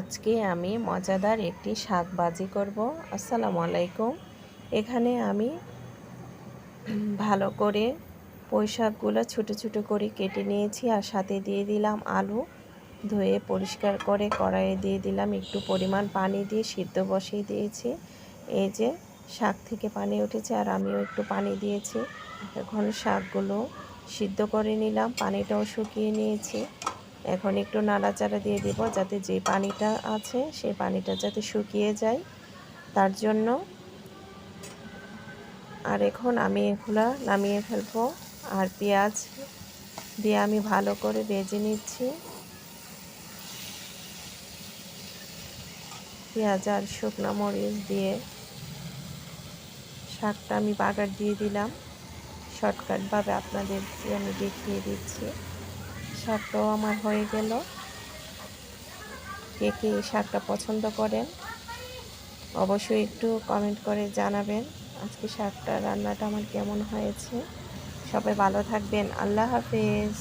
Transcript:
আজকে আমি মজাদার একটি শাক ভাজি করব। আসসালামু আলাইকুম। এখানে আমি ভালো করে পুঁই শাকগুলো ছোটো ছোটো করে কেটে নিয়েছি আর সাথে দিয়ে দিলাম আলু। ধুয়ে পরিষ্কার করে কড়াইয়ে দিয়ে দিলাম একটু পরিমাণ পানি দিয়ে সিদ্ধ বসিয়ে দিয়েছি। এই যে শাক থেকে পানি উঠেছে আর আমিও একটু পানি দিয়েছি। এখন শাকগুলো সিদ্ধ করে নিলাম, পানিটাও শুকিয়ে নিয়েছি। এখন একটু নাড়াচাড়া দিয়ে দিব যাতে যে পানিটা আছে সেই পানিটা যাতে শুকিয়ে যায়। তার জন্য আর এখন আমি এগুলা নামিয়ে ফেলব। আর পেঁয়াজ দিয়ে আমি ভালো করে ভেজে নিচ্ছি। পেঁয়াজ আর শুকনো মরিচ দিয়ে শাকটা আমি বাগার দিয়ে দিলাম। শর্টকাটভাবে আপনাদেরকে আমি দেখিয়ে দিচ্ছি। শাকটাও আমার হয়ে গেল। কে কে এই শাকটা পছন্দ করেন? অবশ্যই একটু কমেন্ট করে জানাবেন আজকে শাকটা রান্নাটা আমার কেমন হয়েছে। সবাই ভালো থাকবেন। আল্লাহ হাফেজ।